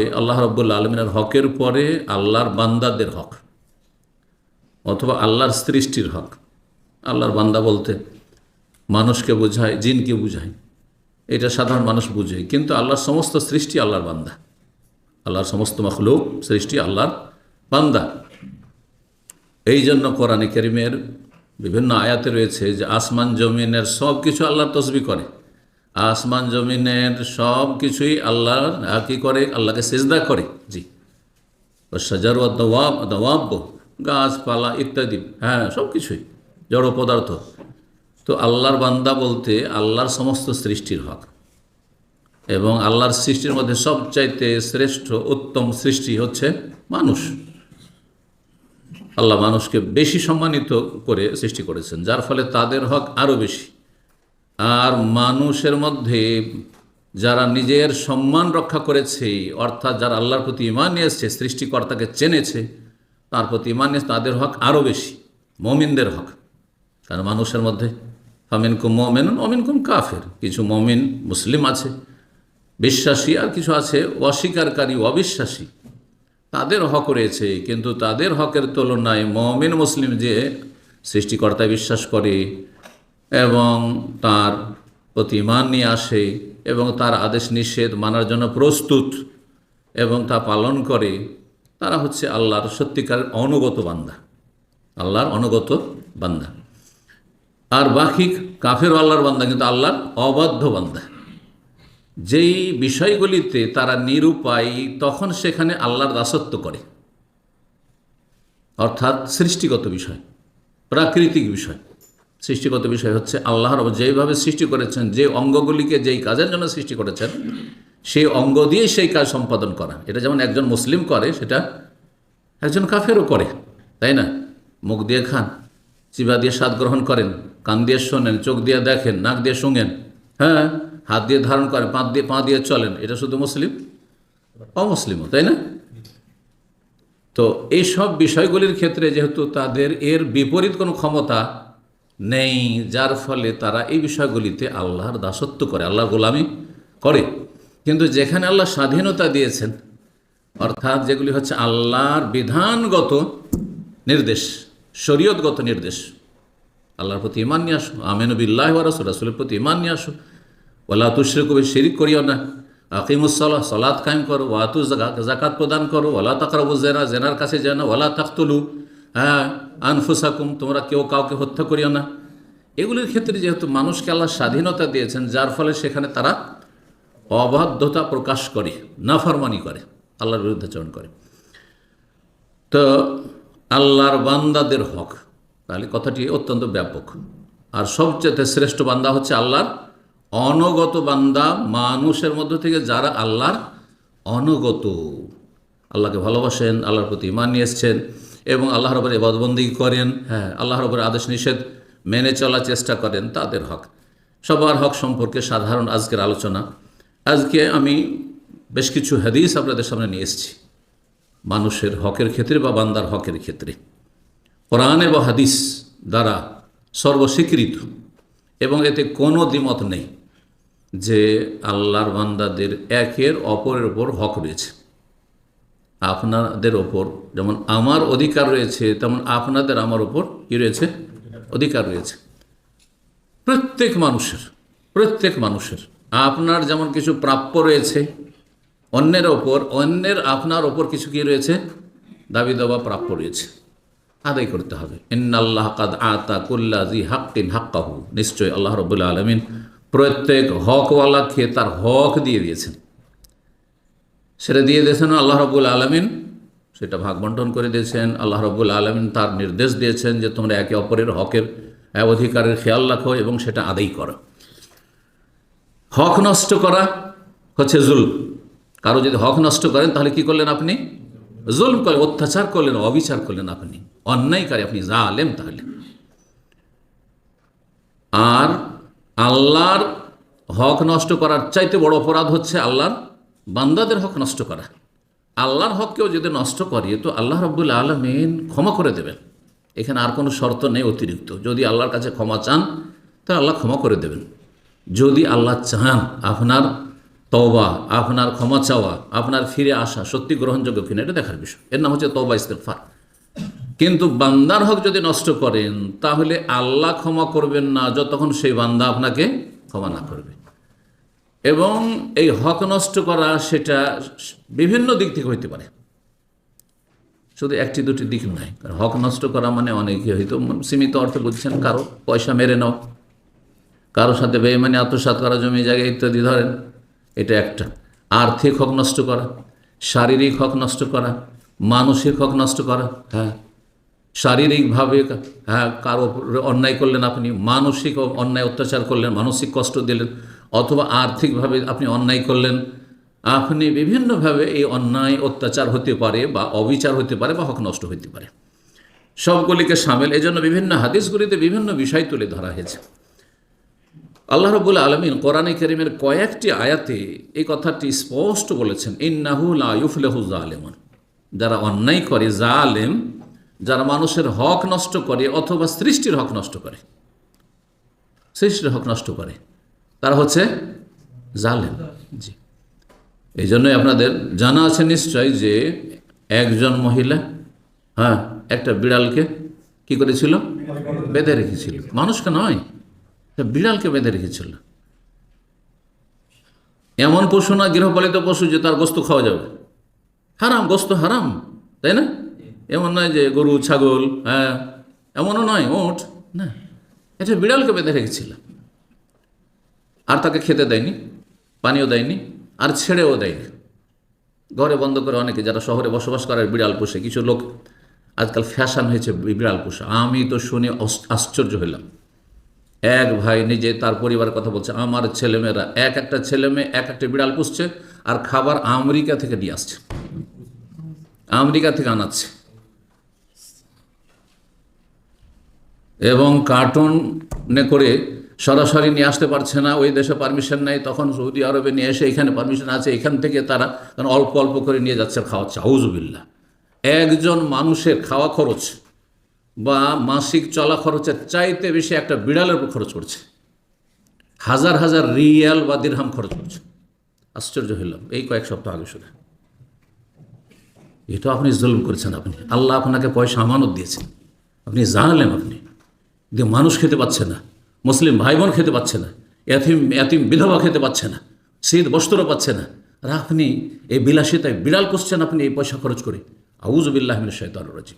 হবে আল্লাহ রব্বুল আলমিনের হকের পরে আল্লাহর বান্দাদের হক, অথবা আল্লাহর সৃষ্টির হক। আল্লাহর বান্দা বলতে মানুষকে বোঝায়, জিনকে বুঝায়। এটা সাধারণ মানুষ বুঝে, কিন্তু আল্লাহর সমস্ত সৃষ্টি আল্লাহর বান্দা। আল্লাহর সমস্ত মখলুক সৃষ্টি আল্লাহর বান্দা। এই জন্য কোরআনে করিমের বিভিন্ন আয়াতে রয়েছে যে আসমান, জমিনের সব কিছু আল্লাহর তসবি করে। আসমান জমিনের সব কিছুই আল্লাহ কি করে? আল্লাহকে সেজদা করে। জি। সাজার দওয়াব দওয়াব্য গাছপালা ইত্যাদি। হ্যাঁ সব কিছুই। জড় পদার্থ। তো আল্লাহর বান্দা বলতে আল্লাহর সমস্ত সৃষ্টির হক। এবং আল্লাহর সৃষ্টির মধ্যে সবচাইতে শ্রেষ্ঠ, উত্তম সৃষ্টি হচ্ছে মানুষ। আল্লাহ মানুষকে বেশি সম্মানিত করে সৃষ্টি করেছেন। যার ফলে তাদের হক আরও বেশি। আর মানুষের মধ্যে যারা নিজের সম্মান রক্ষা করেছে, অর্থাৎ যারা আল্লাহর প্রতি ইমান এসছে, সৃষ্টিকর্তাকে চেনেছে, তার প্রতি ইমান নিয়ে তাদের হক আরও বেশি, মমিনদের হক। কারণ মানুষের মধ্যে ফামিন কুম মমেন কুম কাফের। কিছু মমিন মুসলিম আছে, বিশ্বাসী, আর কিছু আছে অস্বীকারী, অবিশ্বাসী। তাদের হক রয়েছে, কিন্তু তাদের হকের তুলনায় মমিন মুসলিম যে সৃষ্টিকর্তায় বিশ্বাস করে এবং তার প্রতি ইমান নিয়ে আসে এবং তার আদেশ নিষেধ মানার জন্য প্রস্তুত এবং তা পালন করে, তারা হচ্ছে আল্লাহর সত্যিকারের অনুগত বান্দা, আল্লাহর অনুগত বান্দা। আর বাকি কাফের আল্লাহর বান্দা, কিন্তু আল্লাহর অবাধ্য বান্দা। যেই বিষয়গুলিতে তারা নিরুপায়, তখন সেখানে আল্লাহর দাসত্ব করে। অর্থাৎ সৃষ্টিগত বিষয়, প্রাকৃতিক বিষয়। সৃষ্টিগত বিষয় হচ্ছে আল্লাহর যেইভাবে সৃষ্টি করেছেন, যে অঙ্গগুলিকে যেই কাজের জন্য সৃষ্টি করেছেন, সেই অঙ্গ দিয়েই সেই কাজ সম্পাদন করা। এটা যেমন একজন মুসলিম করে, সেটা একজন কাফেরও করে, তাই না? মুখ দিয়ে খান চিবা দিয়ে স্বাদ গ্রহণ করেন, কান দিয়ে শোনেন, চোখ দিয়ে দেখেন, নাক দিয়ে শুঙেন হ্যাঁ? হাত দিয়ে ধারণ করেন, পা দিয়ে পা দিয়ে চলেন, এটা শুধু মুসলিম? অমুসলিমও, তাই না? তো এইসব বিষয়গুলির ক্ষেত্রে যেহেতু তাদের এর বিপরীত কোনো ক্ষমতা নেই, যার ফলে তারা এই বিষয়গুলিতে আল্লাহর দাসত্ব করে আল্লাহ গোলামি করে। কিন্তু যেখানে আল্লাহ স্বাধীনতা দিয়েছেন, অর্থাৎ যেগুলি হচ্ছে আল্লাহর বিধানগত নির্দেশ, শরীয়তগত নির্দেশ, আল্লাহর প্রতি ইমান নিয়ে আসো, আমেন বিল্লাহ রাসুল, রাসুলের প্রতি ইমান নিয়ে আসো। ওলা তুশ্রে কবি শিরিক করিও না। আকিমুসল্লাহ সলাদ কায়েম করো। ওয়াতু জাকাত প্রদান করো। ওলা তাকরাবু জেনা জেনার কাছে যেন ওলা তাকতুলু। হ্যাঁ আনফুসাকুম, তোমরা কেউ কাউকে হত্যা করিও না। এগুলির ক্ষেত্রে যেহেতু মানুষকে আল্লাহ স্বাধীনতা দিয়েছেন, যার ফলে সেখানে তারা অবাধ্যতা প্রকাশ করে, নাফরমানি করে, আল্লাহর বিরুদ্ধাচরণ করে। তো আল্লাহর বান্দাদের হক, তাহলে কথাটি অত্যন্ত ব্যাপক। আর সবচেয়ে শ্রেষ্ঠ বান্দা হচ্ছে আল্লাহর অনগত বান্দা, মানুষের মধ্য থেকে যারা আল্লাহর অনগত। আল্লাহকে ভালোবাসেন, আল্লাহর প্রতি ইমান নিয়ে এসছেন। এবং আল্লাহর ওপরে এবাদবন্দি করেন হ্যাঁ। আল্লাহর ওপরে আদেশ নিষেধ মেনে চলার চেষ্টা করেন তাদের হক। সবার হক সম্পর্কে সাধারণ আজকের আলোচনা। আজকে আমি বেশ কিছু হাদিস আপনাদের সামনে নিয়ে এসেছি। মানুষের হকের ক্ষেত্রে বা বান্দার হকের ক্ষেত্রে। কোরআন এবং হাদিস দ্বারা সর্বস্বীকৃত এবং এতে কোনো দ্বিমত নেই যে আল্লাহর বান্দাদের একের অপরের ওপর হক রয়েছে। আপনাদের ওপর, যেমন আমার অধিকার রয়েছে, তেমন আপনাদের আমার ওপর কী রয়েছে? অধিকার রয়েছে। প্রত্যেক মানুষের প্রত্যেক মানুষের, আপনার যেমন কিছু প্রাপ্য রয়েছে, অন্যের ওপর, অন্যের আপনার ওপর কিছু কি রয়েছে? দাবি দেওয়া প্রাপ্য রয়েছে। আদায় করতে হবে। ইন্নাল্লাহ কাদ আতা কুল্লা জি হাক্কিন হাক্কাহু। নিশ্চয়ই আল্লাহ রবুল্লা আলমিন প্রত্যেক হকওয়ালাকে তার হক দিয়ে দিয়েছেন। সেটা দিয়ে দিয়েছেন আল্লাহ রবুল আলমিন। সেটা ভাগ বন্টন করে দিয়েছেন। আল্লাহ রবুল আলমিন তার নির্দেশ দিয়েছেন যে তোমরা একে অপরের হকের অধিকারের খেয়াল রাখো এবং সেটা আদায় করো। হক নষ্ট করা হচ্ছে জুল কারও যদি হক নষ্ট করেন, তাহলে কি করলেন আপনি? জুল করলেন, অত্যাচার করলেন, অবিচার করলেন আপনি। অন্যায়কারী, আপনি যা আলেম তাহলে। আর আল্লাহর হক নষ্ট করার চাইতে বড় অপরাধ হচ্ছে আল্লাহর বান্দাদের হক নষ্ট করা। আল্লাহর হককেও যদি নষ্ট করে তো আল্লাহ রব্বুল আলমিন ক্ষমা করে দেবেন। এখানে আর কোনো শর্ত নেই অতিরিক্ত। যদি আল্লাহর কাছে ক্ষমা চান, তাহলে আল্লাহ ক্ষমা করে দেবেন। যদি আল্লাহ চান আপনার তওবা, আপনার ক্ষমা চাওয়া, আপনার ফিরে আসা সত্যি গ্রহণযোগ্য কিনা, এটা দেখার বিষয়। এর নাম হচ্ছে তওবা ইস্তেফার কিন্তু বান্দার হক যদি নষ্ট করেন, তাহলে আল্লাহ ক্ষমা করবেন না, যতক্ষণ সেই বান্দা আপনাকে ক্ষমা না করবে। এবং এই হক নষ্ট করা সেটা বিভিন্ন দিক থেকে হইতে পারে। শুধু একটি দুটি দিক নয়, কারণ হক নষ্ট করা মানে অনেকে হয়তো সীমিত অর্থে বুঝছেন, কারও পয়সা মেরে নাও কারোর সাথে বেইমানি আত্মসাত করা, জমি জায়গা ইত্যাদি ধরেন, এটা একটা। আর্থিক হক নষ্ট করা, শারীরিক হক নষ্ট করা, মানসিক হক নষ্ট করা হ্যাঁ শারীরিকভাবে হ্যাঁ কারও অন্যায় করলেন আপনি, মানসিক অন্যায়, অত্যাচার করলেন, মানসিক কষ্ট দিলেন, অথবা আর্থিকভাবে আপনি অন্যায় করলেন, আপনি বিভিন্নভাবে এই অন্যায়, অত্যাচার হতে পারে বা অবিচার হতে পারে বা হক নষ্ট হতে পারে। সবগুলিকে সামিল, এজন্য বিভিন্ন হাদিসগুলিতে বিভিন্ন বিষয় তুলে ধরা হয়েছে। আল্লাহ রবুল আলমিন কোরআনে করিমের কয়েকটি আয়াতে এই কথাটি স্পষ্ট বলেছেন, ইন্নাহু লা ইউফলেহু জালেমন। যারা অন্যায় করে, জালেম যারা মানুষের হক নষ্ট করে অথবা সৃষ্টির হক নষ্ট করে। সৃষ্টির হক নষ্ট করে। তারা হচ্ছে জালেম। জি। এই জন্যই আপনাদের জানা আছে নিশ্চয় যে একজন মহিলা হ্যাঁ একটা বিড়ালকে কি করেছিল? বেঁধে রেখেছিল। মানুষকে নয় বিড়ালকে বেঁধে রেখেছিল। এমন পশু না গৃহপালিত পশু যে তার গোস্ত খাওয়া যাবে। হারাম, গোস্ত হারাম, তাই না? এমন নয় যে গরু, ছাগল হ্যাঁ এমনও নয়, ওট, না। এটা বিড়ালকে বেঁধে রেখেছিল আর তাকে খেতে দেয়নি, পানিও দেয়নি, আর ছেড়েও দেয়নি। ঘরে বন্ধ করে অনেকে, যারা শহরে বসবাস করে, বিড়াল পোষে। কিছু লোক আজকাল ফ্যাশন হয়েছে বিড়াল পোষা। আমি তো শুনে আশ্চর্য হইলাম এক ভাই নিজে তার পরিবারের কথা বলছে, আমার ছেলেমেয়েরা, এক একটা ছেলে মেয়ে এক একটা বিড়াল পুষছে, আর খাবার আমেরিকা থেকে নিয়ে আসছে। আমেরিকা থেকে আনাচ্ছে। এবং কার্টুনে করে সরাসরি নিয়ে আসতে পারছে না, ওই দেশে পারমিশন নেই, তখন সৌদি আরবে নিয়ে এসে এখানে পারমিশন আছে, এখান থেকে তারা অল্প অল্প করে নিয়ে যাচ্ছে খাওয়াচ্ছে। আউজুবিল্লা একজন মানুষের খাওয়া খরচ বা মাসিক চলা খরচের চাইতে বেশি একটা বিড়ালের উপর খরচ করছে হাজার হাজার রিয়াল বা দিরহাম খরচ করছে আশ্চর্য হইলাম এই কয়েক সপ্তাহ আগে শুনে। এটা আপনি জুলম করেছেন আপনি। আল্লাহ আপনাকে পয়সা আমানত দিয়েছেন। আপনি জানালেন আপনি। যে মানুষ খেতে পাচ্ছে না, মুসলিম ভাই বোন খেতে পাচ্ছে না, এতিম এতিম বিধবা খেতে পাচ্ছে না, শীত বস্ত্র পাচ্ছে না। আর আপনি এই বিলাসিতায় বিড়াল করছেন আপনি এই পয়সা খরচ করে। আউজবিল্লাহমিন শৈতান রাজি